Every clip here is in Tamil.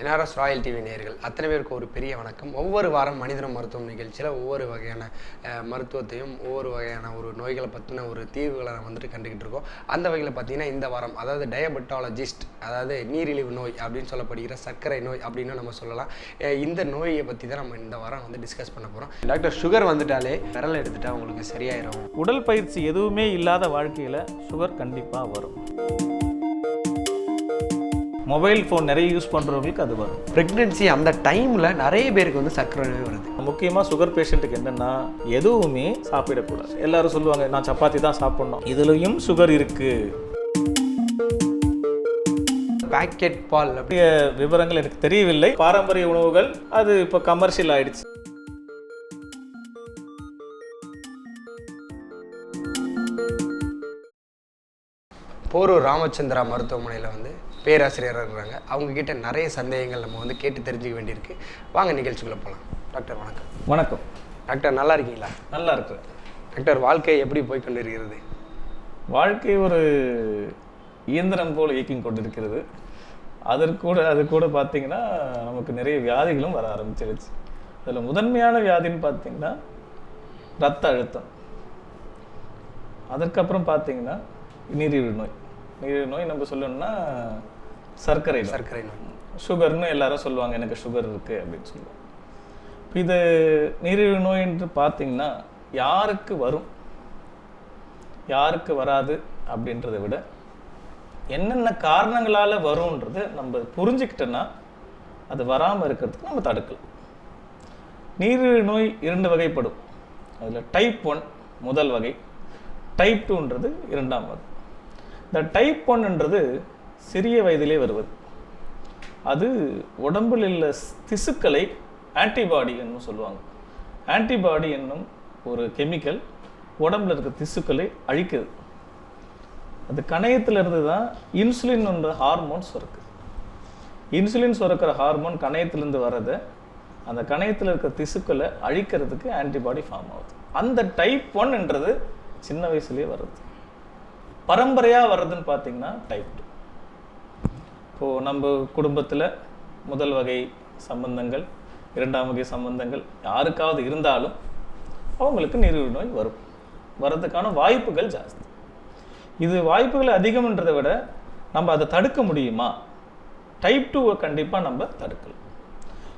என்ஆர்எஸ் ராயல் டிவி நேயர்கள் அத்தனை பேருக்கு ஒரு பெரிய வணக்கம். ஒவ்வொரு வாரம் மனிதன மருத்துவம் நிகழ்ச்சியில் ஒவ்வொரு வகையான மருத்துவத்தையும் ஒவ்வொரு வகையான ஒரு நோய்களை பற்றின ஒரு தீர்வுகளை நம்ம வந்துட்டு கண்டுக்கிட்டு இருக்கோம். அந்த வகையில் பார்த்தீங்கன்னா இந்த வாரம் அதாவது டயபெட்டாலஜிஸ்ட் அதாவது நீரிழிவு நோய் அப்படின்னு சொல்லப்படுகிற சர்க்கரை நோய் அப்படின்னு நம்ம சொல்லலாம். இந்த நோயை பற்றி தான் நம்ம இந்த வாரம் வந்து டிஸ்கஸ் பண்ண போகிறோம் டாக்டர் சுகர் வந்துட்டாலே விரல் எடுத்துட்டா உங்களுக்கு சரியாயிரும். உடல் பயிற்சி எதுவுமே இல்லாத வாழ்க்கையில் சுகர் கண்டிப்பாக வரும். மொபைல் ஃபோன் நிறைய யூஸ் பண்ணுறவங்களுக்கு அது வரும். ப்ரெக்னென்சி அந்த டைமில் நிறைய பேருக்கு வந்து சர்க்கரை நோய் வருது. முக்கியமாக சுகர் பேஷண்ட்டுக்கு என்னென்னா எதுவுமே சாப்பிடக்கூடாது. எல்லாரும் சொல்லுவாங்க நான் சப்பாத்தி தான் சாப்பிட்ணும். இதுலேயும் சுகர் இருக்குது பேக்கெட் பால் அப்படி. அப்படிய விவரங்கள் எனக்கு தெரியவில்லை. பாரம்பரிய உணவுகள் அது இப்போ கமர்ஷியல் ஆயிடுச்சு. போரூர் ராமச்சந்திரா மருத்துவமனையில் வந்து பேராசிரியராக இருக்கிறாங்க. அவங்க கிட்ட நிறைய சந்தேகங்கள் நம்ம வந்து கேட்டு தெரிஞ்சுக்க வேண்டியிருக்கு. வாங்க நிகழ்ச்சிக்குள்ளே போகலாம் டாக்டர் வணக்கம். வணக்கம். டாக்டர் நல்லா இருக்கீங்களா? நல்லா இருக்கு டாக்டர் வாழ்க்கை எப்படி போய் கொண்டிருக்கிறது? வாழ்க்கை ஒரு இயந்திரம் போல் இயக்கிங் கொண்டிருக்கிறது. அதற்கு கூட அது கூட பார்த்தீங்கன்னா நமக்கு நிறைய வியாதிகளும் வர ஆரம்பிச்சிருச்சு. அதில் முதன்மையான வியாதின்னு பார்த்தீங்கன்னா ரத்த அழுத்தம். அதற்கப்புறம் பார்த்தீங்கன்னா நீரிழிவு நோய். நீரிழிவு நோய் நம்ம சொல்லணும்னா சர்க்கரை நோய். சர்க்கரை நோய். சுகர்னு எல்லாரும் சொல்லுவாங்க எனக்கு சுகர் இருக்கு அப்படின்னு சொல்லுவாங்க. இப்ப இது நீரிழிவு நோய் என்று பார்த்தீங்கன்னா யாருக்கு வரும்? யாருக்கு வராது அப்படின்றத விட என்னென்ன காரணங்களால வரும்ன்றது நம்ம புரிஞ்சுக்கிட்டோன்னா அது வராமல் இருக்கிறதுக்கு நம்ம தடுக்கலாம். நீரிழிவு நோய் இரண்டு வகைப்படும். அதில் டைப் ஒன் முதல் வகை. டைப் டூன்றது இரண்டாம் வகை. இந்த டைப் ஒன்ன்றது சிறிய வயதிலே வருவது. அது உடம்பில் உள்ள திசுக்களை ஆன்டிபாடி என்னும் சொல்லுவாங்க. ஆன்டிபாடி என்னும் ஒரு கெமிக்கல் உடம்புல இருக்க திசுக்களை அழிக்குது. அது கணையத்திலிருந்து தான் இன்சுலின் என்ற ஹார்மோன் சுரக்குது. இன்சுலின் சுரக்கிற ஹார்மோன் கணையத்திலிருந்து வர்றதை அந்த கணையத்தில் இருக்க திசுக்களை அழிக்கிறதுக்கு ஆன்டிபாடி ஃபார்ம் ஆகுது. அந்த டைப் ஒன்ன்றது சின்ன வயசுலேயே வருது. பரம்பரையாக வர்றதுன்னு பார்த்தீங்கன்னா டைப் டூ இப்போது நம்ம குடும்பத்தில் முதல் வகை சம்பந்தங்கள் இரண்டாம் வகை சம்பந்தங்கள் யாருக்காவது இருந்தாலும் அவங்களுக்கு நீரிழிவு நோய் வரும். வர்றதுக்கான வாய்ப்புகள் ஜாஸ்தி. இது வாய்ப்புகள் அதிகம்ன்றதை விட நம்ம அதை தடுக்க முடியுமா? டைப் டூவை கண்டிப்பாக நம்ம தடுக்கலாம்.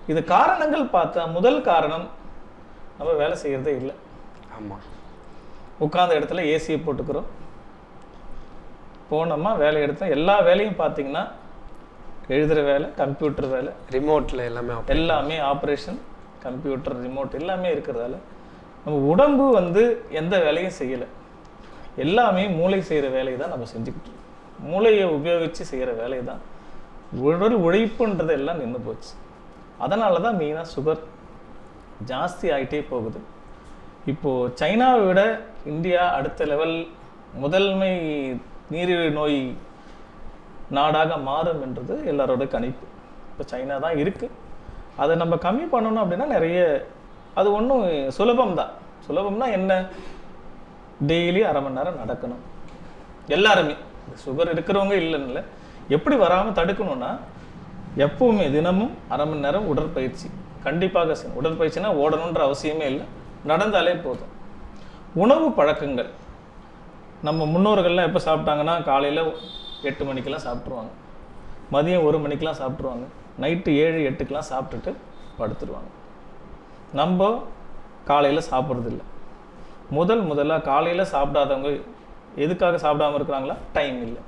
இது காரணங்கள் பார்த்தா முதல் காரணம் நம்ம வேலை செய்கிறதே இல்லை. ஆமாம் உட்கார்ந்த இடத்துல ஏசியை போட்டுக்கிறோம். போனோமா வேலை எடுத்தோம். எல்லா வேலையும் பார்த்தீங்கன்னா எழுதுகிற வேலை கம்ப்யூட்டர் வேலை. ரிமோட்டில் எல்லாமே. எல்லாமே ஆப்ரேஷன் கம்ப்யூட்டர் ரிமோட் எல்லாமே இருக்கிறதால நம்ம உடம்பு வந்து எந்த வேலையும் செய்யலை. எல்லாமே மூளை செய்கிற வேலையை தான் நம்ம செஞ்சுக்கிட்டு இருக்கோம். மூளையை உபயோகித்து செய்கிற வேலையை தான் உடல் உழைப்புன்றது எல்லாம் நின்று போச்சு. அதனால தான் மெயினாக சுகர் ஜாஸ்தி ஆகிட்டே போகுது. இப்போது சைனாவை விட இந்தியா அடுத்த லெவல் முதன்மை நீரிழிவு நோய் நாடாக மாறும் என்றது எல்லாரோட கணிப்பு. இப்போ சைனா தான் இருக்குது அதை நம்ம கம்மி பண்ணணும் அப்படின்னா நிறைய அது ஒன்றும் சுலபம் தான் சுலபம்னா என்ன? டெய்லி அரை மணி நேரம் நடக்கணும். எல்லாருமே. சுகர் இருக்கிறவங்க இல்லைன்னு இல்லை எப்படி வராமல் தடுக்கணும்னா எப்பவுமே தினமும் அரை மணி நேரம் உடற்பயிற்சி. கண்டிப்பாக செய்யணும் உடற்பயிற்சினா ஓடணுன்ற அவசியமே இல்லை. நடந்தாலே போதும். உணவு பழக்கங்கள். நம்ம முன்னோர்கள்லாம் எப்போ சாப்பிட்டாங்கன்னா காலையில் எட்டு மணிக்கெல்லாம் சாப்பிட்ருவாங்க மதியம் ஒரு மணிக்கெலாம் சாப்பிட்ருவாங்க நைட்டு ஏழு எட்டுக்கெலாம் சாப்பிட்டுட்டு படுத்துருவாங்க. நம்ம காலையில் சாப்பிட்றதில்ல. முதல் முதல்ல காலையில் சாப்பிடாதவங்க எதுக்காக சாப்பிடாம இருக்கிறாங்களா? டைம் இல்லை.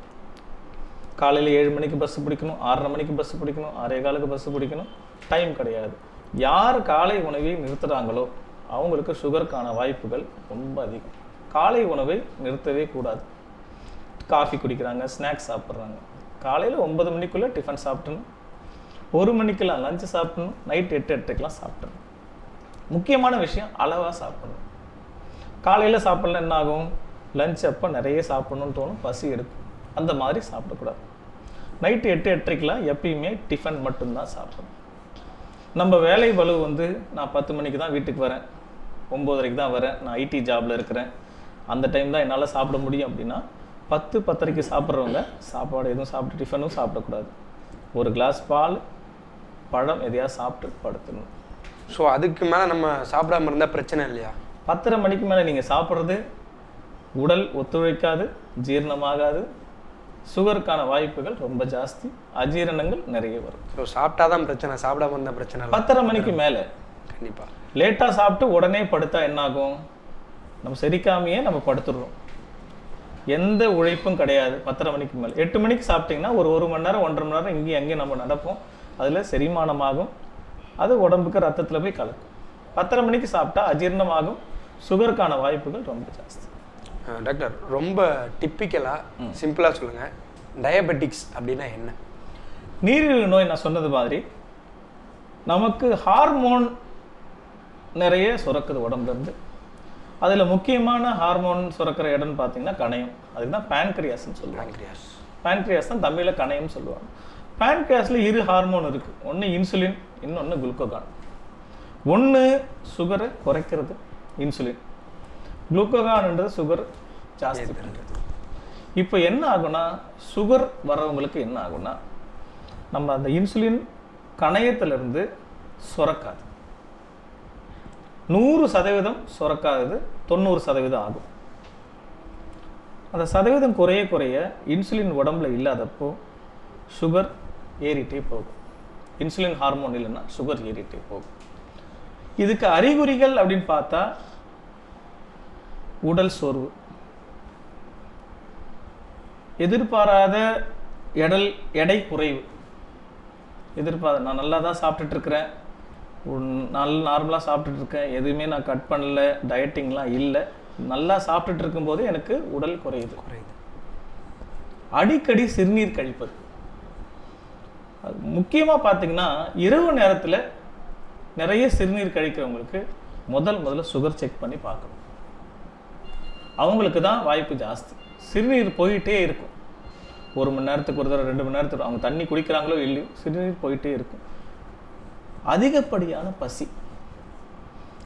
காலையில் ஏழு மணிக்கு பஸ் பிடிக்கணும் ஆறரை மணிக்கு பஸ் பிடிக்கணும் ஆறே காலுக்கு பஸ் பிடிக்கணும். டைம் கிடையாது. யார் காலை உணவை நிறுத்துகிறாங்களோ அவங்களுக்கு சுகருக்கான வாய்ப்புகள் ரொம்ப அதிகம். காலை உணவை நிறுத்தவே கூடாது. காஃபி குடிக்கிறாங்க ஸ்நாக்ஸ் சாப்பிட்றாங்க. காலையில் ஒன்பது மணிக்குள்ளே டிஃபன் சாப்பிட்டணும் ஒரு மணிக்கெல்லாம் லஞ்சு சாப்பிடணும். நைட் எட்டு எட்டுக்கெல்லாம் சாப்பிட்ணும். முக்கியமான விஷயம் அளவாக சாப்பிடணும். காலையில் சாப்பிட்லாம் என்ன ஆகும்? லஞ்ச் அப்போ நிறைய சாப்பிட்ணுன்னு தோணும். பசி எடுக்கும். அந்த மாதிரி சாப்பிடக்கூடாது. நைட்டு எட்டு எட்டரைக்கெலாம் எப்பயுமே டிஃபன் மட்டும்தான் சாப்பிடணும். நம்ம வேலை வலு வந்து நான் பத்து மணிக்கு தான் வீட்டுக்கு வரேன். ஒம்போதரைக்கு தான் வரேன். நான் ஐடி ஜாபில் இருக்கிறேன். அந்த டைம் தான் என்னால் சாப்பிட முடியும் அப்படின்னா பத்து பத்தரைக்கு சாப்பிட்றவங்க சாப்பாடு எதுவும் சாப்பிட்டு டிஃபனும் சாப்பிடக்கூடாது. ஒரு கிளாஸ் பால் பழம் எதையாவது சாப்பிட்டு படுத்துடணும். ஸோ அதுக்கு மேலே நம்ம சாப்பிடாம இருந்தால் பிரச்சனை இல்லையா? பத்தரை மணிக்கு மேலே நீங்கள் சாப்பிட்றது உடல் ஒத்துழைக்காது ஜீரணமாகாது. சுகருக்கான வாய்ப்புகள் ரொம்ப ஜாஸ்தி அஜீரணங்கள் நிறைய வரும். ஸோ சாப்பிட்டா தான் பிரச்சனை சாப்பிடாம இருந்தால் பிரச்சனை பத்தரை மணிக்கு மேலே கண்டிப்பாக லேட்டாக சாப்பிட்டு உடனே படுத்தா என்ன ஆகும் நம்ம செரிக்காமையே நம்ம படுத்துடுறோம். எந்த உழைப்பும் கிடையாது. பத்தரை மணிக்கு மேலே. எட்டு மணிக்கு சாப்பிட்டீங்கன்னா ஒரு ஒரு மணி நேரம் ஒன்றரை மணி நேரம் இங்கேயும் அங்கேயும் நம்ம நடப்போம். அதில் செரிமானமாகும். அது உடம்புக்கு ரத்தத்தில் போய் கலக்கும். பத்தரை மணிக்கு சாப்பிட்டா அஜீரணமாகும். சுகருக்கான வாய்ப்புகள் ரொம்ப ஜாஸ்தி. டாக்டர் ரொம்ப டிப்பிக்கலாக சிம்பிளாக சொல்லுங்கள் டயபெட்டிக்ஸ் அப்படின்னா என்ன? நீரிழிவு நோய் நான் சொன்னது மாதிரி நமக்கு ஹார்மோன் நிறைய சுரக்குது உடம்புல இருந்து. அதில் முக்கியமான ஹார்மோன் சுரக்கிற இடம்னு பார்த்தீங்கன்னா கணையம். அதுக்கு தான் பேன்க்ரியாஸ்ன்னு சொல்லுவாங்க. Pancreas. பேன்க்ரியாஸ் தான் தமிழில் கணையம்னு சொல்லுவாங்க. பேன்க்ரியாஸில் இரு ஹார்மோன் இருக்குது ஒன்று இன்சுலின் இன்னொன்று குளுக்கோகான் ஒன்று சுகரை குறைக்கிறது இன்சுலின் குளுக்கோகான்ன்றது சுகர் ஜாஸ்தி பண்ணுறது இப்போ என்ன ஆகும்னா சுகர் வரவங்களுக்கு என்ன ஆகும்னா நம்ம அந்த இன்சுலின் கணையத்திலிருந்து சுரக்காது. நூறு சதவீதம் சுரக்காதது தொண்ணூறு சதவீதம் ஆகும். அந்த சதவீதம் குறைய குறைய இன்சுலின் உடம்புல இல்லாதப்போ சுகர் ஏறிட்டே போகும். இன்சுலின் ஹார்மோன் இல்லைன்னா சுகர் ஏறிட்டே போகும். இதுக்கு அறிகுறிகள் அப்படின்னு பார்த்தா உடல் சோர்வு எதிர்பாராத எடல் எடை குறைவு. எதிர்பாராத நான் நல்லா தான் சாப்பிட்டுட்டு இருக்கிறேன். நல்ல நார்மலாக சாப்பிட்டுட்டு இருக்கேன் எதுவுமே நான் கட் பண்ணல. டயட்டிங்லாம் இல்லை. நல்லா சாப்பிட்டுட்டு இருக்கும்போது எனக்கு உடல் குறையுது. குறையுது. அடிக்கடி சிறுநீர் கழிப்பது. முக்கியமாக பார்த்தீங்கன்னா இரவு நேரத்தில் நிறைய சிறுநீர் கழிக்கிறவங்களுக்கு முதல் முதல்ல சுகர் செக் பண்ணி பார்க்கணும். அவங்களுக்கு தான் வாய்ப்பு ஜாஸ்தி. சிறுநீர் போயிட்டே இருக்கும். ஒரு மணி நேரத்துக்கு ஒரு தடவை ரெண்டு மணி நேரத்துக்கு அவங்க தண்ணி குடிக்கிறாங்களோ இல்லையோ சிறுநீர் போயிட்டே இருக்கும். அதிகப்படியான பசி.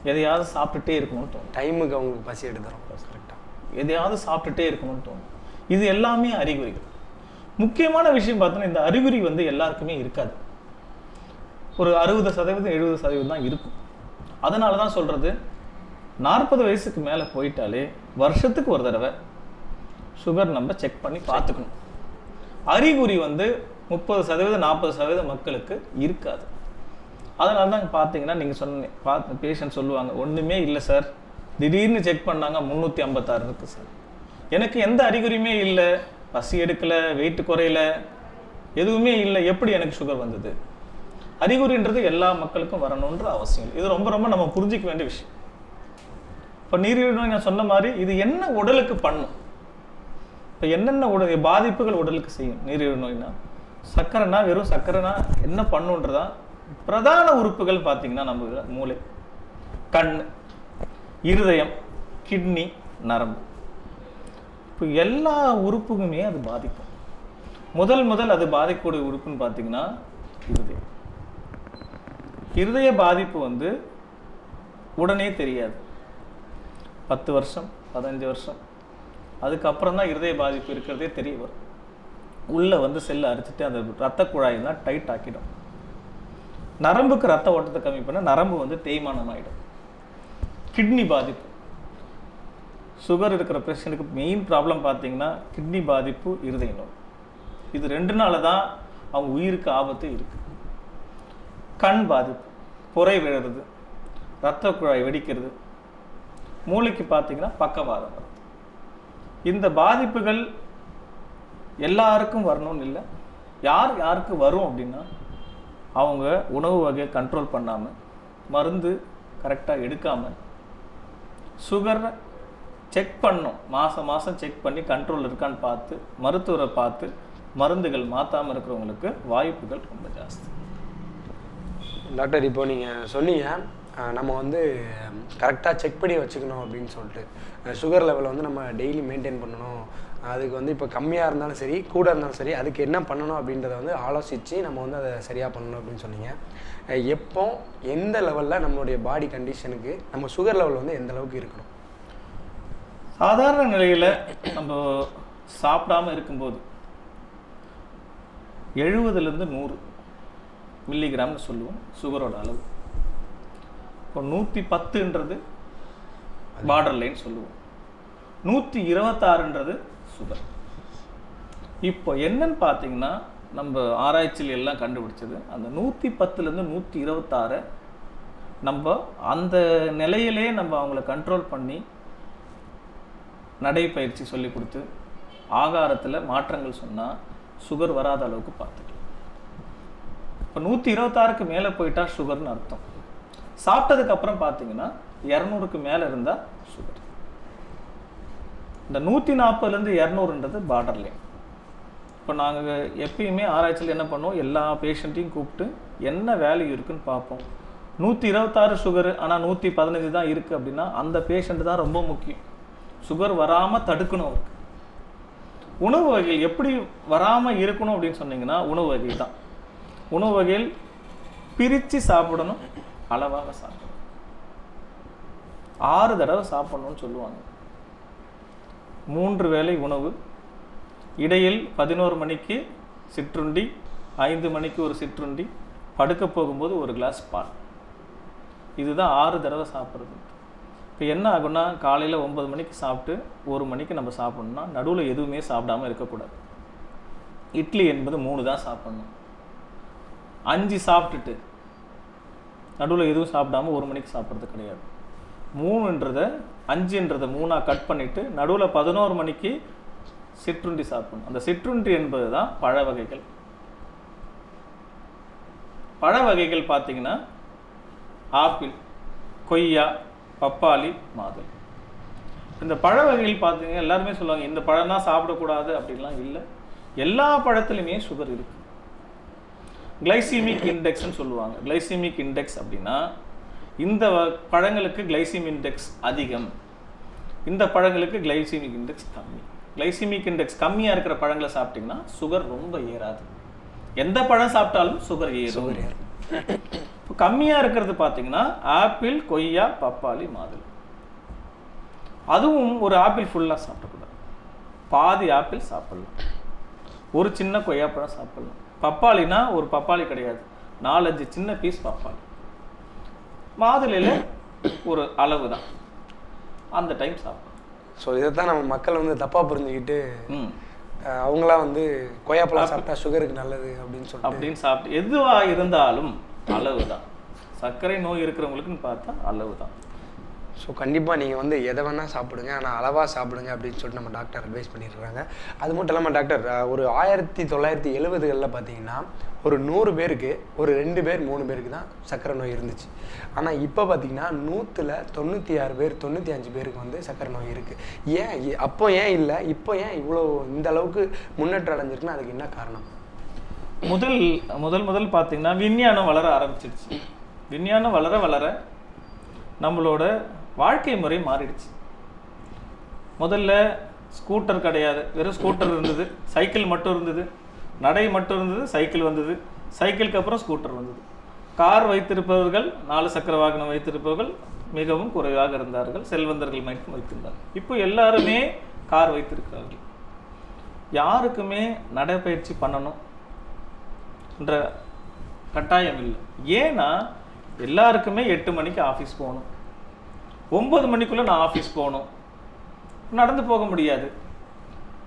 எதையாவது சாப்பிட்டுட்டே இருக்கணும்னு தோணும். டைமுக்கு அவங்களுக்கு பசி எடுத்துரும். கரெக்டாக எதையாவது சாப்பிட்டுட்டே இருக்கணும்னு தோணும். இது எல்லாமே அறிகுறிகள். முக்கியமான விஷயம் பார்த்தோன்னா இந்த அறிகுறி வந்து எல்லாருக்குமே இருக்காது. ஒரு அறுபது சதவீதம் எழுபது சதவீதம் தான் இருக்கும். அதனால தான் சொல்கிறது நாற்பது வயசுக்கு மேலே போயிட்டாலே வருஷத்துக்கு ஒரு தடவை சுகர் நம்ம செக் பண்ணி பார்த்துக்கணும். அறிகுறி வந்து முப்பது சதவீதம் நாற்பது சதவீதம் மக்களுக்கு இருக்காது. அதனால தான் பார்த்தீங்கன்னா நீங்கள் சொன்ன பார்த்து பேஷண்ட் சொல்லுவாங்க ஒன்றுமே இல்லை சார் திடீர்னு செக் பண்ணாங்க முந்நூற்றி ஐம்பத்தாறு இருக்குது சார் எனக்கு எந்த அறிகுறியுமே இல்லை. பசி எடுக்கலை வெயிட் குறையல எதுவுமே இல்லை. எப்படி எனக்கு சுகர் வந்தது? அறிகுறின்றது எல்லா மக்களுக்கும் வரணுன்ற அவசியம் இது ரொம்ப ரொம்ப நம்ம புரிஞ்சிக்க வேண்டிய விஷயம். இப்போ நீரிழிவு நோய் நான் சொன்ன மாதிரி இது என்ன உடலுக்கு பண்ணும்? இப்போ என்னென்ன உடல் பாதிப்புகள் உடலுக்கு செய்யும் நீரிழிவு நோய்னா சர்க்கரைனா வெறும் சர்க்கரைனா என்ன பண்ணுன்றதான் பிரதான உறுப்புகள் பார்த்தீங்கன்னா நம்ம மூளை கண் இருதயம் கிட்னி நரம்பு. இப்போ எல்லா உறுப்புக்குமே அது பாதிக்கும். முதல் முதல் அது பாதிக்கக்கூடிய உறுப்புன்னு பார்த்தீங்கன்னா இருதயம். இருதய பாதிப்பு வந்து உடனே தெரியாது. பத்து வருஷம் பதினஞ்சு வருஷம். அதுக்கப்புறம் தான் இருதய பாதிப்பு இருக்கிறதே தெரிய வரும். உள்ளே வந்து செல்லை அரிச்சிட்டு அந்த ரத்த குழாயெல்லாம் டைட் ஆக்கிடும். நரம்புக்கு ரத்த ஓட்டத்தை கம்மி பண்ண நரம்பு வந்து தேய்மானம் ஆகிடும் கிட்னி பாதிப்பு. சுகர் இருக்கிற பேஷண்ட்டுக்கு மெயின் ப்ராப்ளம் பார்த்தீங்கன்னா கிட்னி பாதிப்பு இருதய நோய். இது ரெண்டு நாள் தான் அவங்க உயிருக்கு ஆபத்து இருக்குது கண் பாதிப்பு. புரை விழுறது. ரத்த குழாய் வெடிக்கிறது. மூளைக்கு பார்த்தீங்கன்னா பக்கவாதம் வருது இந்த பாதிப்புகள் எல்லாருக்கும் வரணும்னு இல்லை. யார் யாருக்கு வரும் அப்படின்னா அவங்க உணவு வகையை கண்ட்ரோல் பண்ணாமல் மருந்து கரெக்டாக எடுக்காமல் சுகரை செக் பண்ணோம் மாதம் மாதம் செக் பண்ணி கண்ட்ரோல் இருக்கான்னு பார்த்து மருத்துவரை பார்த்து மருந்துகள் மாற்றாமல் இருக்கிறவங்களுக்கு வாய்ப்புகள் ரொம்ப ஜாஸ்தி. டாக்டர் இப்போ நீங்கள் சொன்னீங்க நம்ம வந்து கரெக்டாக செக் பண்ணி வச்சுக்கணும் அப்படின்னு சொல்லிட்டு. சுகர் லெவலை வந்து நம்ம டெய்லி மெயின்டைன் பண்ணணும். அதுக்கு வந்து இப்போ கம்மியாக இருந்தாலும் சரி கூட இருந்தாலும் சரி அதுக்கு என்ன பண்ணணும் அப்படின்றத வந்து ஆலோசித்து நம்ம வந்து அதை சரியாக பண்ணணும் அப்படின்னு சொன்னீங்க. எப்போ எந்த லெவலில் நம்மளுடைய பாடி கண்டிஷனுக்கு நம்ம சுகர் லெவல் வந்து எந்த அளவுக்கு இருக்கணும்? சாதாரண நிலையில் நம்ம சாப்பிடாம இருக்கும்போது எழுபதுலேருந்து நூறு மில்லிகிராம்னு சொல்லுவோம் சுகரோட அளவு. இப்போ நூற்றி பத்துன்றது பார்டர் லைன் சொல்லுவோம். நூற்றி இருபத்தாறுன்றது சுகர் இப்போ என்னன்னு பார்த்தீங்கன்னா நம்ம ஆராய்ச்சியில் எல்லாம் கண்டுபிடிச்சது அந்த நூற்றி பத்துலேருந்து நூற்றி இருபத்தாறு நம்ம அந்த நிலையிலே நம்ம அவங்கள கண்ட்ரோல் பண்ணி நடைப்பயிற்சி சொல்லி கொடுத்து ஆகாரத்தில் மாற்றங்கள் சொன்னால் சுகர் வராத அளவுக்கு பார்த்துக்கலாம். இப்போ நூற்றி இருபத்தாறுக்கு மேலே போயிட்டா சுகர்னு அர்த்தம். சாப்பிட்டதுக்கப்புறம் பார்த்தீங்கன்னா இரநூறுக்கு மேலே இருந்தால் சுகர் இந்த நூற்றி நாற்பதுலேருந்து இரநூறுன்றது பார்டர் லைன் இப்போ நாங்கள் எப்பயுமே ஆராய்ச்சியில் என்ன பண்ணுவோம்? எல்லா பேஷண்ட்டையும் கூப்பிட்டு என்ன வேல்யூ இருக்குன்னு பார்ப்போம். நூற்றி இருபத்தாறு சுகர் ஆனால் நூற்றி பதினஞ்சு தான் இருக்குது அப்படின்னா அந்த பேஷண்ட்டு தான் ரொம்ப முக்கியம். சுகர் வராமல் தடுக்கணும் அவருக்கு. உணவு வகைகள் எப்படி வராமல் இருக்கணும் அப்படின்னு சொன்னீங்கன்னா உணவு வகை தான். உணவு வகைகள் பிரித்து சாப்பிடணும் அளவாக சாப்பிடணும். ஆறு தடவை சாப்பிடணும்னு சொல்லுவாங்க. மூன்று வேளை உணவு. இடையில் பதினோரு மணிக்கு சிற்றுண்டி ஐந்து மணிக்கு ஒரு சிற்றுண்டி படுக்க போகும்போது ஒரு கிளாஸ் பால். இதுதான் ஆறு தடவை சாப்பிட்றது. இப்போ என்ன ஆகும்னா காலையில் ஒன்பது மணிக்கு சாப்பிட்டு ஒரு மணிக்கு நம்ம சாப்பிட்ணும்னா நடுவில் எதுவுமே சாப்பிடாம இருக்கக்கூடாது. இட்லி என்பது மூணு தான் சாப்பிட்ணும். அஞ்சு சாப்பிட்டுட்டு நடுவில் எதுவும் சாப்பிடாம ஒரு மணிக்கு சாப்பிட்றது கிடையாது. மூணுன்றதை அஞ்சுன்றதை மூணாக கட் பண்ணிவிட்டு நடுவில் பதினோரு மணிக்கு சிற்றுண்டி சாப்பிடணும். அந்த சிற்றுண்டி என்பது தான் பழ வகைகள். பழ வகைகள் பார்த்தீங்கன்னா ஆப்பிள் கொய்யா பப்பாளி மாதுளை. இந்த பழ வகைகள் பார்த்தீங்கன்னா எல்லாருமே சொல்லுவாங்க இந்த பழம் தான் சாப்பிடக்கூடாது அப்படின்லாம் இல்லை. எல்லா பழத்துலையுமே சுகர் இருக்குது கிளைசிமிக் இண்டெக்ஸ்னு சொல்லுவாங்க. கிளைசிமிக் இண்டெக்ஸ் அப்படின்னா இந்த பழங்களுக்கு கிளைசிமிக் இண்டெக்ஸ் அதிகம். இந்த பழங்களுக்கு கிளைசிமிக் இண்டெக்ஸ் கம்மி. கிளைசிமிக் இண்டெக்ஸ் கம்மியாக இருக்கிற பழங்களை சாப்பிட்டீங்கன்னா சுகர் ரொம்ப ஏறாது. எந்த பழம் சாப்பிட்டாலும் சுகர் ஏறும். இப்போ கம்மியாக இருக்கிறது பார்த்தீங்கன்னா ஆப்பிள் கொய்யா பப்பாளி மாதுளை. அதுவும் ஒரு ஆப்பிள் ஃபுல்லாக சாப்பிடக்கூடாது. பாதி ஆப்பிள் சாப்பிடலாம். ஒரு சின்ன கொய்யாப்பழம் சாப்பிடலாம். பப்பாளினா ஒரு பப்பாளி கிடையாது. நாலஞ்சு சின்ன பீஸ் பப்பாளி. மாதுளையில் ஒரு அளவு தான் அந்த டைம் சாப்பிடலாம் ஸோ இதை தான் நம்ம மக்கள் வந்து தப்பாக புரிஞ்சுக்கிட்டு அவங்களாம் வந்து கொய்யாப்பழம் சாப்பிட்டா சுகருக்கு நல்லது அப்படின்னு சொல்லிட்டு. அப்படின்னு சாப்பிட்டு எதுவாக இருந்தாலும் அளவு தான் சர்க்கரை நோய் இருக்கிறவங்களுக்குன்னு பார்த்தா அளவு தான் ஸோ கண்டிப்பாக நீங்கள் வந்து எதை வேணால் சாப்பிடுங்க. ஆனால் அளவாக சாப்பிடுங்க அப்படின்னு சொல்லிட்டு நம்ம டாக்டர் அட்வைஸ் பண்ணியிருக்காங்க அது மட்டும் இல்லாமல் டாக்டர் ஒரு ஆயிரத்தி தொள்ளாயிரத்தி எழுபதுகளில் பார்த்தீங்கன்னா ஒரு நூறு பேருக்கு ஒரு ரெண்டு பேர் மூணு பேருக்கு தான் சர்க்கரை நோய் இருந்துச்சு. ஆனால் இப்போ பார்த்தீங்கன்னா நூற்றில் தொண்ணூற்றி ஆறு பேர் தொண்ணூற்றி அஞ்சு பேருக்கு வந்து சர்க்கரை நோய் இருக்குது ஏன் இ- அப்போ ஏன் இல்லை? இப்போ ஏன் இவ்வளோ இந்த அளவுக்கு முன்னேற்றம் அடைஞ்சிருக்குன்னா அதுக்கு என்ன காரணம்? முதல் முதல் முதல் பார்த்தீங்கன்னா விஞ்ஞானம் வளர ஆரம்பிச்சிடுச்சு விஞ்ஞானம் வளர வளர நம்மளோட வாழ்க்கை முறை மாறிடுச்சு. முதல்ல ஸ்கூட்டர் கிடையாது. வெறும் ஸ்கூட்டர் இருந்தது. சைக்கிள் மட்டும் இருந்தது. நடை மட்டும் இருந்தது. சைக்கிள் வந்தது. சைக்கிளுக்கு அப்புறம் ஸ்கூட்டர் வந்தது. கார் வைத்திருப்பவர்கள் நாலு சக்கர வாகனம் வைத்திருப்பவர்கள் மிகவும் குறைவாக இருந்தார்கள். செல்வந்தர்கள் மட்டும் வைத்திருந்தார்கள் இப்போ எல்லாருமே கார் வைத்திருக்கிறார்கள். யாருக்குமே நடைப்பயிற்சி பண்ணணும் என்ற கட்டாயம் இல்லை. ஏன்னா எல்லாருக்குமே எட்டு மணிக்கு ஆஃபீஸ் போகணும். ஒம்பது மணிக்குள்ளே நான் ஆஃபீஸ் போகணும். நடந்து போக முடியாது.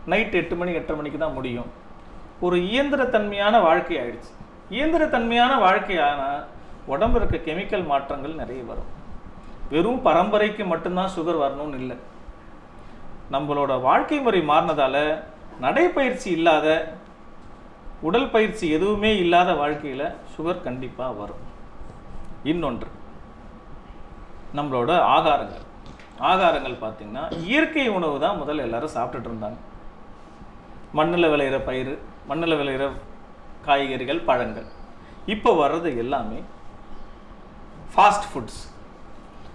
நைட் எட்டு மணி எட்டரை மணிக்கு தான் முடியும். ஒரு இயந்திரத்தன்மையான வாழ்க்கை ஆயிடுச்சு. இயந்திரத்தன்மையான வாழ்க்கையான உடம்புல இருக்க கெமிக்கல் மாற்றங்கள் நிறைய வரும். வெறும் பரம்பரைக்கு மட்டும்தான் சுகர் வரணும்னு இல்லை. நம்மளோட வாழ்க்கை முறை மாறினதால நடைப்பயிற்சி இல்லாத உடல் பயிற்சி எதுவுமே இல்லாத வாழ்க்கையில் சுகர் கண்டிப்பாக வரும். இன்னொன்று நம்மளோட ஆகாரங்கள். ஆகாரங்கள் பார்த்தீங்கன்னா இயற்கை உணவு தான் முதல்ல எல்லாரும் சாப்பிட்டுட்டு இருந்தாங்க. மண்ணில் விளையிற பயிர் மண்ணில் விளையிற காய்கறிகள் பழங்கள். இப்போ வர்றது எல்லாமே ஃபாஸ்ட் ஃபுட்ஸ்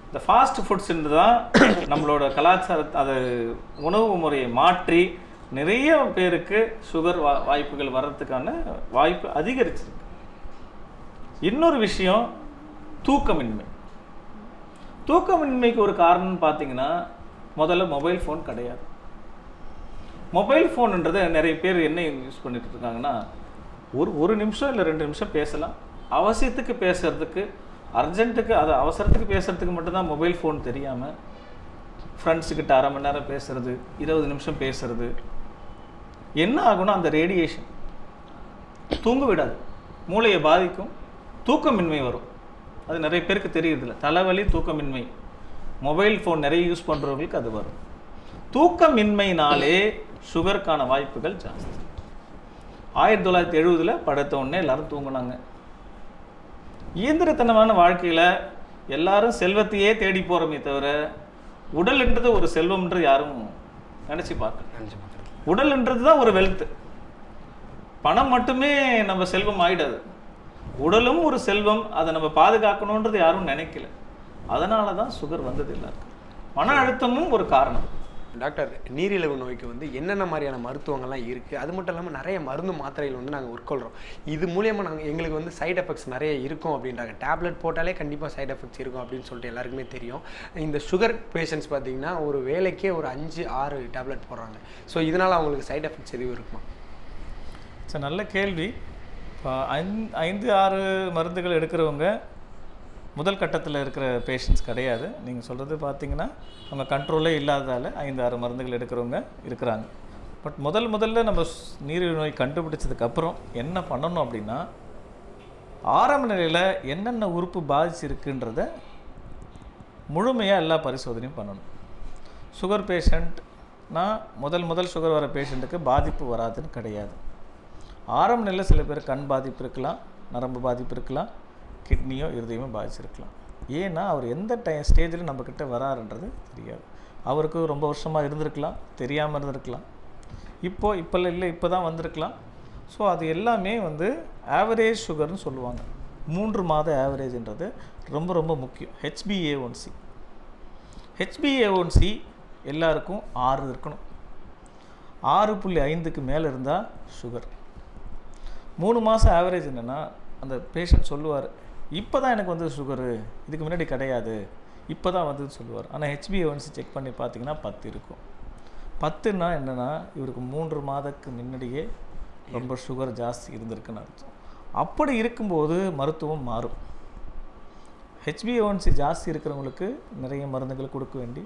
இந்த ஃபாஸ்ட் ஃபுட்ஸ்ன்றது தான் நம்மளோட கலாச்சாரத்தை அது உணவு முறையை மாற்றி நிறைய பேருக்கு சுகர் வா வாய்ப்புகள் வர்றதுக்கான வாய்ப்பு அதிகரிச்சிருக்கு. இன்னொரு விஷயம் தூக்கமின்மை. தூக்கமின்மைக்கு ஒரு காரணம்னு பார்த்தீங்கன்னா முதல்ல மொபைல் ஃபோன் கிடையாது. மொபைல் ஃபோனுன்றதை நிறைய பேர் என்ன யூஸ் பண்ணிட்டு இருக்காங்கன்னா ஒரு ஒரு நிமிஷம் இல்லை ரெண்டு நிமிஷம் பேசலாம். அவசியத்துக்கு பேசுறதுக்கு அர்ஜென்ட்டுக்கு அது அவசரத்துக்கு பேசுறதுக்கு மட்டும்தான் மொபைல் ஃபோன் தெரியாமல் ஃப்ரெண்ட்ஸுக்கிட்ட அரை மணி நேரம் பேசுறது இருபது நிமிஷம் பேசுறது. என்ன ஆகும்னா அந்த ரேடியேஷன் தூங்க விடாது. மூளையை பாதிக்கும் தூக்கமின்மை வரும். அது நிறைய பேருக்கு தெரியுறதில்ல. தலைவலி தூக்கமின்மை. மொபைல் ஃபோன் நிறைய யூஸ் பண்ணுறவங்களுக்கு அது வரும். தூக்கமின்மைனாலே சுகருக்கான வாய்ப்புகள் ஜாஸ்தி. ஆயிரத்தி தொள்ளாயிரத்தி எழுபதில் படுத்த உடனே எல்லாரும் தூங்குனாங்க. இயந்திரத்தனமான வாழ்க்கையில் எல்லாரும் செல்வத்தையே தேடி போகிறோமே தவிர உடல்ன்றது ஒரு செல்வம்ன்றது யாரும் நினச்சி பார்க்கல. நினச்சி பார்க்குறது உடல்ன்றது தான் ஒரு வெல்த் பணம் மட்டுமே நம்ம செல்வம் ஆயிடாது. உடலும் ஒரு செல்வம் அதை நம்ம பாதுகாக்கணுன்றது யாரும் நினைக்கல. அதனால தான் சுகர் வந்தது எல்லாருக்கும். மன அழுத்தமும் ஒரு காரணம். டாக்டர் நீரிழிவு நோய்க்கு வந்து என்னென்ன மாதிரியான மருத்துவங்கள்லாம் இருக்குது அது மட்டும் இல்லாமல் நிறைய மருந்து மாத்திரைகள் வந்து நாங்கள் உட்கொள்கிறோம் இது மூலியமாக நாங்கள் எங்களுக்கு வந்து சைடு எஃபெக்ட்ஸ் நிறைய இருக்கும் அப்படின்றாங்க. டேப்லெட் போட்டாலே கண்டிப்பாக சைடு எஃபெக்ட்ஸ் இருக்கும் அப்படின்னு சொல்லிட்டு எல்லாருக்குமே தெரியும். இந்த சுகர் பேஷண்ட்ஸ் பார்த்தீங்கன்னா ஒரு வேலைக்கே ஒரு அஞ்சு ஆறு டேப்லெட் போடுறாங்க. ஸோ இதனால் அவங்களுக்கு சைடு எஃபெக்ட்ஸ் எதுவும் இருக்குமா? சரி நல்ல கேள்வி. இப்போ ஐந்து ஐந்து ஆறு மருந்துகள் எடுக்கிறவங்க முதல் கட்டத்தில் இருக்கிற பேஷண்ட்ஸ் கிடையாது. நீங்கள் சொல்கிறது பார்த்தீங்கன்னா நம்ம கண்ட்ரோலே இல்லாததால் ஐந்து ஆறு மருந்துகள் எடுக்கிறவங்க இருக்கிறாங்க. பட் முதல் முதல்ல நம்ம ஸ்- நீரிழிவு நோய் கண்டுபிடிச்சதுக்கப்புறம் என்ன பண்ணணும் அப்படின்னா ஆரம்ப நிலையில் என்னென்ன உறுப்பு பாதிச்சிருக்குன்றத முழுமையாக எல்லா பரிசோதனையும் பண்ணணும். சுகர் பேஷண்ட்னால் முதல் முதல் சுகர் வர பேஷண்ட்டுக்கு பாதிப்பு வராதுன்னு கிடையாது. ஆரம்ப நிலையில் சில பேர் கண் பாதிப்பு இருக்கலாம் நரம்பு பாதிப்பு இருக்கலாம் கிட்னியோ இருதயமோ பாதிச்சிருக்கலாம். ஏன்னா அவர் எந்த டைம் ஸ்டேஜில் நம்மக்கிட்ட வராருன்றது தெரியாது. அவருக்கு ரொம்ப வருஷமாக இருந்திருக்கலாம் தெரியாமல் இருந்திருக்கலாம். இப்போது இப்போல்லாம் இல்லை இப்போ தான் வந்திருக்கலாம். ஸோ அது எல்லாமே வந்து ஆவரேஜ் சுகர்னு சொல்லுவாங்க. மூன்று மாத ஆவரேஜ்ன்றது ரொம்ப ரொம்ப முக்கியம். H B A one C H B A one C எல்லாருக்கும் ஆறு இருக்கணும். ஆறு புள்ளி ஐந்துக்கு மேலே இருந்தால் சுகர் மூணு மாதம் ஆவரேஜ் என்னென்னா அந்த பேஷண்ட் சொல்லுவார் இப்போ தான் எனக்கு வந்து சுகரு இதுக்கு முன்னாடி கிடையாது. இப்போ தான் வந்ததுன்னு சொல்லுவார். ஆனால் ஹெச்பிஏஒன்சி செக் பண்ணி பார்த்தீங்கன்னா பத்து இருக்கும். பத்துன்னா என்னென்னா இவருக்கு மூன்று மாதத்துக்கு முன்னாடியே ரொம்ப சுகர் ஜாஸ்தி இருந்திருக்குன்னு அர்த்தம். அப்படி இருக்கும்போது மருத்துவம் மாறும். ஹெச்பிஏஒன்சி ஜாஸ்தி இருக்கிறவங்களுக்கு நிறைய மருந்துகள் கொடுக்க வேண்டி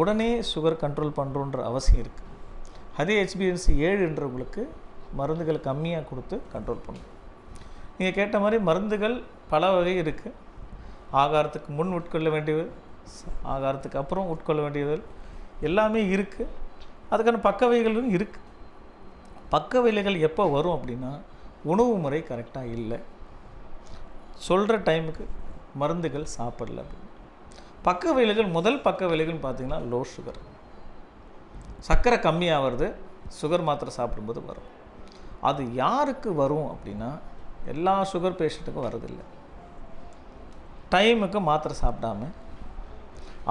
உடனே சுகர் கண்ட்ரோல் பண்ணுறோன்ற அவசியம் இருக்குது அதே ஹெச்பிஎன்சி ஏழுன்றவங்களுக்கு மருந்துகள் கம்மியாக கொடுத்து கண்ட்ரோல் பண்ணும். நீங்கள் கேட்ட மாதிரி மருந்துகள் பல வகை இருக்குது ஆகாரத்துக்கு முன் உட்கொள்ள வேண்டியது ஆகாரத்துக்கு அப்புறம் உட்கொள்ள வேண்டியது எல்லாமே இருக்குது அதுக்கான பக்க வகைகளும் இருக்குது பக்க விளைவுகள் எப்போ வரும் அப்படின்னா உணவு முறை கரெக்டாக இல்லை. சொல்கிற டைமுக்கு மருந்துகள் சாப்பிடல அப்படின்னு. பக்க விளைவுகள் முதல் பக்க விளைவுகள்னு பார்த்திங்கன்னா லோ சுகர் சர்க்கரை கம்மியாக வருது சுகர் மாத்திரை சாப்பிடும்போது வரும். அது யாருக்கு வரும் அப்படின்னா எல்லா சுகர் பேஷண்ட்டுக்கும் வரதில்லை டைமுக்கு மாத்திரை சாப்பிடாம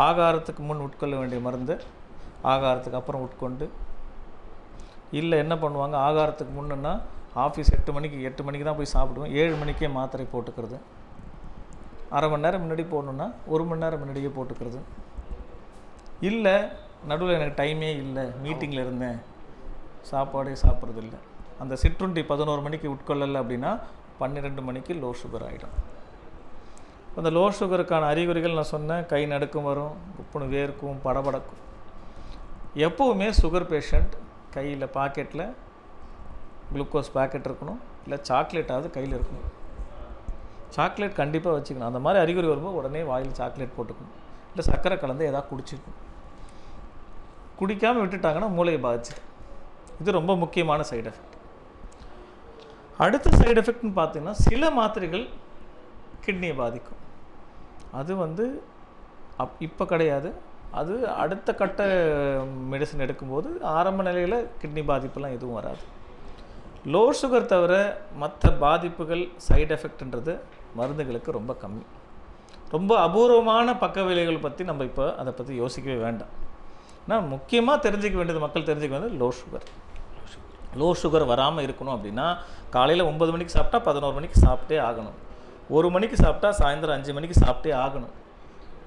ஆகாரத்துக்கு முன் உட்கொள்ள வேண்டிய மருந்து ஆகாரத்துக்கு அப்புறம் உட்கொண்டு இல்லை என்ன பண்ணுவாங்க ஆகாரத்துக்கு முன்னுன்னா ஆஃபீஸ் எட்டு மணிக்கு எட்டு மணிக்கு தான் போய் சாப்பிடுவோம் ஏழு மணிக்கே மாத்திரை போட்டுக்கிறது. அரை மணி நேரம் முன்னாடி போடணுன்னா ஒரு மணி நேரம் முன்னாடியே போட்டுக்கிறது. இல்லை நடுவில் எனக்கு டைமே இல்லை மீட்டிங்கில் இருந்தேன் சாப்பாடே சாப்பிட்றது இல்லை அந்த சிற்றுண்டி பதினோரு மணிக்கு உட்கொள்ளலை அப்படின்னா பன்னிரெண்டு மணிக்கு லோ சுகர் ஆகிடும் அந்த லோ சுகருக்கான அறிகுறிகள் நான் சொன்னேன். கை நடுக்கம் வரும் குப்புனு வேர்க்கும் படபடக்கும். எப்போவுமே சுகர் பேஷண்ட் கையில் பாக்கெட்டில் குளுக்கோஸ் பாக்கெட் இருக்கணும். இல்லை சாக்லேட்டாவது கையில் இருக்கணும். சாக்லேட் கண்டிப்பாக வச்சுக்கணும். அந்த மாதிரி அறிகுறி வரும்போது உடனே வாயில் சாக்லேட் போட்டுக்கணும். இல்லை சர்க்கரை கலந்து எதாவது குடிச்சிக்கணும். குடிக்காமல் விட்டுட்டாங்கன்னா மூளையை பாதிச்சிடும். இது ரொம்ப முக்கியமான சைடு எஃபெக்ட் அடுத்த சைடு எஃபெக்ட்னு பார்த்தீங்கன்னா சில மாத்திரைகள் கிட்னியை பாதிக்கும். அது வந்து அப் இப்போ கிடையாது. அது அடுத்த கட்ட மெடிசன் எடுக்கும்போது ஆரம்ப நிலையில் கிட்னி பாதிப்புலாம் எதுவும் வராது. லோ சுகர் தவிர மற்ற பாதிப்புகள் சைடு எஃபெக்ட்ன்றது மருந்துகளுக்கு ரொம்ப கம்மி. ரொம்ப அபூர்வமான பக்க விளைவுகள் பற்றி நம்ம இப்போ அதை பற்றி யோசிக்கவே வேண்டாம். ஆனால் முக்கியமாக தெரிஞ்சுக்க வேண்டியது மக்கள் தெரிஞ்சுக்க வேண்டியது லோ சுகர் லோ சுகர் வராமல் இருக்கணும் அப்படின்னா காலையில் ஒம்பது மணிக்கு சாப்பிட்டா பதினோரு மணிக்கு சாப்பிட்டே ஆகணும். ஒரு மணிக்கு சாப்பிட்டா சாயந்தரம் அஞ்சு மணிக்கு சாப்பிட்டே ஆகணும்.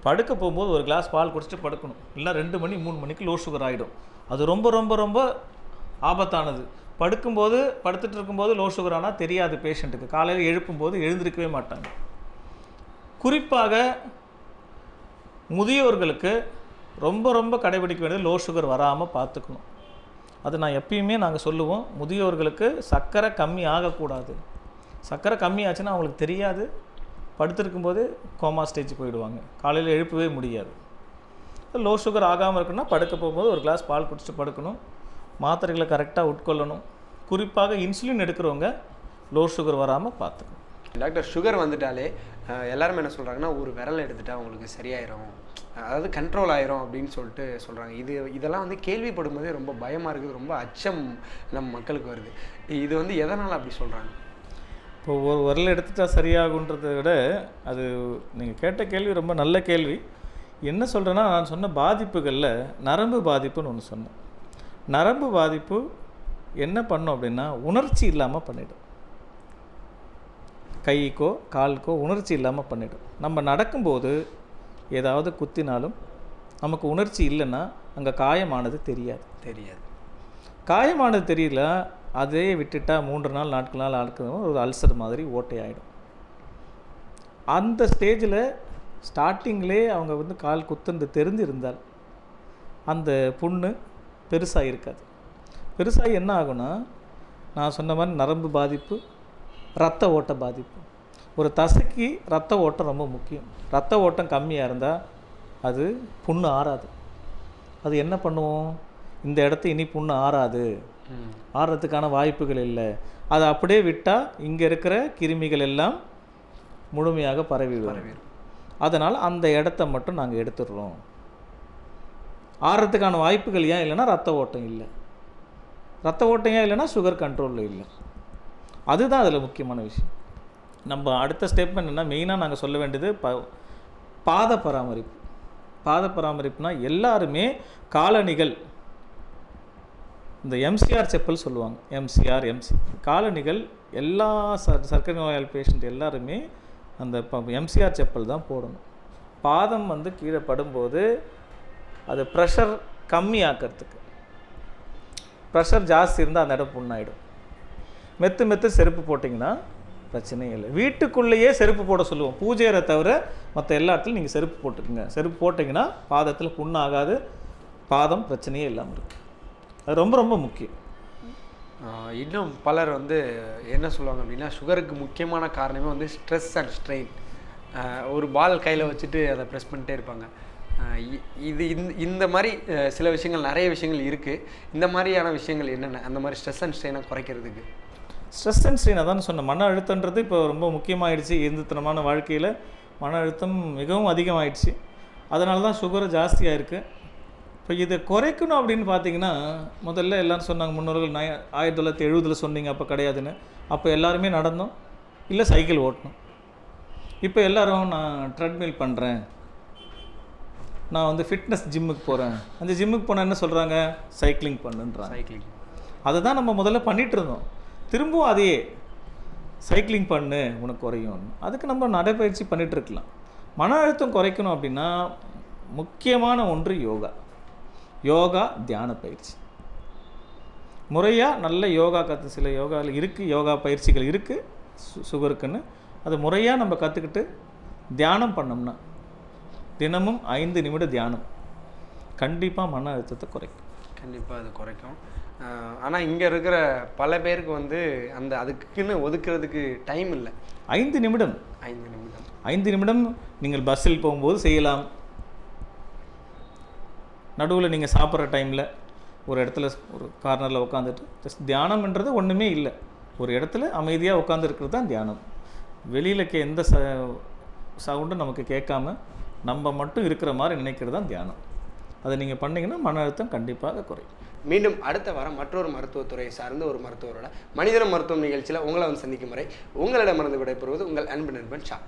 படுக்க போகும்போது ஒரு கிளாஸ் பால் குடிச்சிட்டு படுக்கணும். இல்லை ரெண்டு மணி மூணு மணிக்கு லோ சுகர் ஆகிடும் அது ரொம்ப ரொம்ப ரொம்ப ஆபத்தானது. படுக்கும்போது படுத்துட்டு இருக்கும்போது லோ சுகர் ஆனால் தெரியாது பேஷண்ட்டுக்கு காலையில் எழுப்பும்போது எழுந்திருக்கவே மாட்டாங்க. குறிப்பாக முதியோர்களுக்கு ரொம்ப ரொம்ப கடைபிடிக்க வேண்டியது லோ சுகர் வராமல் பார்த்துக்கணும். அது நான் எப்பயுமே நாங்கள் சொல்லுவோம் முதியோர்களுக்கு சர்க்கரை கம்மி ஆகக்கூடாது. சர்க்கரை கம்மி ஆச்சுன்னா அவங்களுக்கு தெரியாது. படுத்திருக்கும்போது கோமா ஸ்டேஜ் போயிடுவாங்க. காலையில் எழுப்பவே முடியாது. லோ சுகர் ஆகாமல் இருக்குன்னா படுக்க போகும்போது ஒரு கிளாஸ் பால் குடிச்சிட்டு படுக்கணும். மாத்திரைகளை கரெக்டாக உட்கொள்ளணும். குறிப்பாக இன்சுலின் எடுக்கிறவங்க லோ சுகர் வராமல் பார்த்துக்கணும். டாக்டர் சுகர் வந்துட்டாலே எல்லாருமே என்ன சொல்கிறாங்கன்னா ஒரு விரல் எடுத்துட்டா அவங்களுக்கு சரியாயிரும். அதாவது கண்ட்ரோல் ஆயிரும் அப்படின்னு சொல்லிட்டு சொல்கிறாங்க இது இதெல்லாம் வந்து கேள்விப்படும் போதே ரொம்ப பயமாக இருக்குது ரொம்ப அச்சம் நம்ம மக்களுக்கு வருது. இது வந்து எதனால் அப்படி சொல்கிறாங்க இப்போ ஒரு விரல் எடுத்துட்டா சரியாகுன்றதை விட அது நீங்கள் கேட்ட கேள்வி ரொம்ப நல்ல கேள்வி. என்ன சொல்கிறேன்னா நான் சொன்ன பாதிப்புகளில் நரம்பு பாதிப்புன்னு ஒன்று சொன்னேன். நரம்பு பாதிப்பு என்ன பண்ணும் அப்படின்னா உணர்ச்சி இல்லாமல் பண்ணிடும். கைக்கோ காலுக்கோ உணர்ச்சி இல்லாமல் பண்ணிடும். நம்ம நடக்கும்போது ஏதாவது குத்தினாலும் நமக்கு உணர்ச்சி இல்லைன்னா அங்கே காயமானது தெரியாது. தெரியாது. காயமானது தெரியல அதே விட்டுட்டா மூன்று நாள் நாட்கள் நாள் ஆட்கள் ஒரு அல்சர் மாதிரி ஓட்டையாயிடும். அந்த ஸ்டேஜில் ஸ்டார்டிங்லே அவங்க வந்து கால் குத்துன்னு தெரிஞ்சிருந்தால் அந்த புண்ணு பெருசாக இருக்காது. பெருசாகி என்ன ஆகும்னா நான் சொன்ன மாதிரி நரம்பு பாதிப்பு ரத்த ஓட்ட பாதிப்பு ஒரு தசைக்கு ரத்த ஓட்டம் ரொம்ப முக்கியம். ரத்த ஓட்டம் கம்மியாக இருந்தால் அது புண்ணு ஆறாது. அது என்ன பண்ணுவோம்? இந்த இடத்த இனி புண்ணு ஆறாது. ஆறுறதுக்கான வாய்ப்புகள் இல்லை. அதை அப்படியே விட்டால் இங்கே இருக்கிற கிருமிகள் எல்லாம் முழுமையாக பரவிடும் பரவிடும். அதனால் அந்த இடத்த மட்டும் நாங்கள் எடுத்துடுறோம். ஆறுறதுக்கான வாய்ப்புகள் ஏன் இல்லைன்னா ரத்த ஓட்டம் இல்லை. ரத்த ஓட்டம் ஏன் இல்லைன்னா சுகர் கண்ட்ரோலில் இல்லை. அதுதான் அதில் முக்கியமான விஷயம். நம்ம அடுத்த ஸ்டெப் என்னென்னா மெயினாக நாங்கள் சொல்ல வேண்டியது ப பாத பராமரிப்பு. பாத பராமரிப்புனா எல்லாருமே காலணிகள். இந்த எம்சிஆர் செப்பல் சொல்லுவாங்க. எம்சிஆர் எம்சி காலணிகள் எல்லா சர் சர்க்கரை நோயாளி பேஷண்ட் எல்லாருமே அந்த எம்சிஆர் செப்பல் தான் போடணும். பாதம் வந்து கீழே படும்போது அது ப்ரெஷர் கம்மியாக்கிறதுக்கு. ப்ரெஷர் ஜாஸ்தி இருந்தால் அந்த இடம் புண்ணாயிடும். மெத்து மெத்து செருப்பு போட்டிங்கன்னா பிரச்சனையே இல்லை. வீட்டுக்குள்ளேயே செருப்பு போட சொல்லுவோம். பூஜையரை தவிர மற்ற எல்லா இடத்துலையும் நீங்கள் செருப்பு போட்டுக்குங்க. செருப்பு போட்டிங்கன்னா பாதத்தில் புண்ணாகாது. பாதம் பிரச்சனையே இல்லாமல் இருக்குது அது ரொம்ப ரொம்ப முக்கியம். இன்னும் பலர் வந்து என்ன சொல்லுவாங்க அப்படின்னா சுகருக்கு முக்கியமான காரணமே வந்து ஸ்ட்ரெஸ் அண்ட் ஸ்ட்ரெயின் ஒரு பால் கையில் வச்சுட்டு அதை ப்ரெஸ் பண்ணிட்டே இருப்பாங்க. இ- இது இந்த இந்த மாதிரி சில விஷயங்கள் நிறைய விஷயங்கள் இருக்குது இந்த மாதிரியான விஷயங்கள் என்னென்ன? அந்த மாதிரி ஸ்ட்ரெஸ் அண்ட் ஸ்ட்ரெயினை குறைக்கிறதுக்கு. ஸ்ட்ரெஸ் அண்ட் ஸ்ட்ரெயின் அதான் சொன்ன மன அழுத்தன்றது இப்போ ரொம்ப முக்கியமாயிடுச்சு இந்துத்தனமான வாழ்க்கையில். மன அழுத்தம் மிகவும் அதிகமாயிடுச்சு. அதனால தான் சுகர் ஜாஸ்தியாக இருக்குது இப்போ இதை குறைக்கணும் அப்படின்னு பார்த்தீங்கன்னா முதல்ல எல்லாரும் சொன்னாங்க முன்னோர்கள் நய ஆயிரத்தி தொள்ளாயிரத்தி எழுபதில் சொன்னீங்க அப்போ கிடையாதுன்னு. அப்போ எல்லாருமே நடந்தோம். இல்லை சைக்கிள் ஓட்டணும். இப்போ எல்லாரும் நான் ட்ரெட்மில் பண்ணுறேன் நான் வந்து ஃபிட்னஸ் ஜிம்முக்கு போகிறேன் அந்த ஜிம்முக்கு போனால் என்ன சொல்கிறாங்க சைக்கிளிங் பண்ணுன்றாங்க. சைக்கிளிங் அதை தான் நம்ம முதல்ல பண்ணிட்டு இருந்தோம். திரும்பவும் அதையே சைக்கிளிங் பண்ணு உனக்கு குறையும் அதுக்கு நம்ம நடைப்பயிற்சி பண்ணிகிட்ருக்கலாம் இருக்கலாம் மன அழுத்தம் குறைக்கணும் அப்படின்னா முக்கியமான ஒன்று யோகா. யோகா தியான பயிற்சி. முறையாக நல்ல யோகா கற்று சில யோகாவில் இருக்குது யோகா பயிற்சிகள் இருக்குது சு சுகருக்குன்னு. அது முறையாக நம்ம கற்றுக்கிட்டு தியானம் பண்ணோம்னா தினமும் ஐந்து நிமிட தியானம். கண்டிப்பாக மன அழுத்தத்தை குறைக்கும். கண்டிப்பாக அது குறைக்கும். ஆனால் இங்கே இருக்கிற பல பேருக்கு வந்து அந்த அதுக்குன்னு ஒதுக்குறதுக்கு டைம் இல்லை. ஐந்து நிமிடம். ஐந்து நிமிடம். ஐந்து நிமிடம் நீங்கள் பஸ்ஸில் போகும்போது செய்யலாம். நடுவில் நீங்கள் சாப்பிட்ற டைமில் ஒரு இடத்துல ஒரு கார்னரில் உட்காந்துட்டு ஜஸ்ட் தியானம்ன்றது ஒன்றுமே இல்லை. ஒரு இடத்துல அமைதியாக உட்காந்துருக்கிறது தான் தியானம். வெளியில் கே எந்த ச சவுண்டும் நமக்கு கேட்காம நம்ம மட்டும் இருக்கிற மாதிரி நினைக்கிறது தான் தியானம். அதை நீங்கள் பண்ணீங்கன்னா மன அழுத்தம் கண்டிப்பாக குறையும். மீண்டும் அடுத்த வாரம் மற்றொரு மருத்துவத்துறையை சார்ந்த ஒரு மருத்துவரோட மனிதன மருத்துவம் நிகழ்ச்சியில் உங்களை வந்து சந்திக்கும் முறை உங்களிடமிருந்து விடைபெறுவது உங்கள் அன்பு நண்பன் ஷா.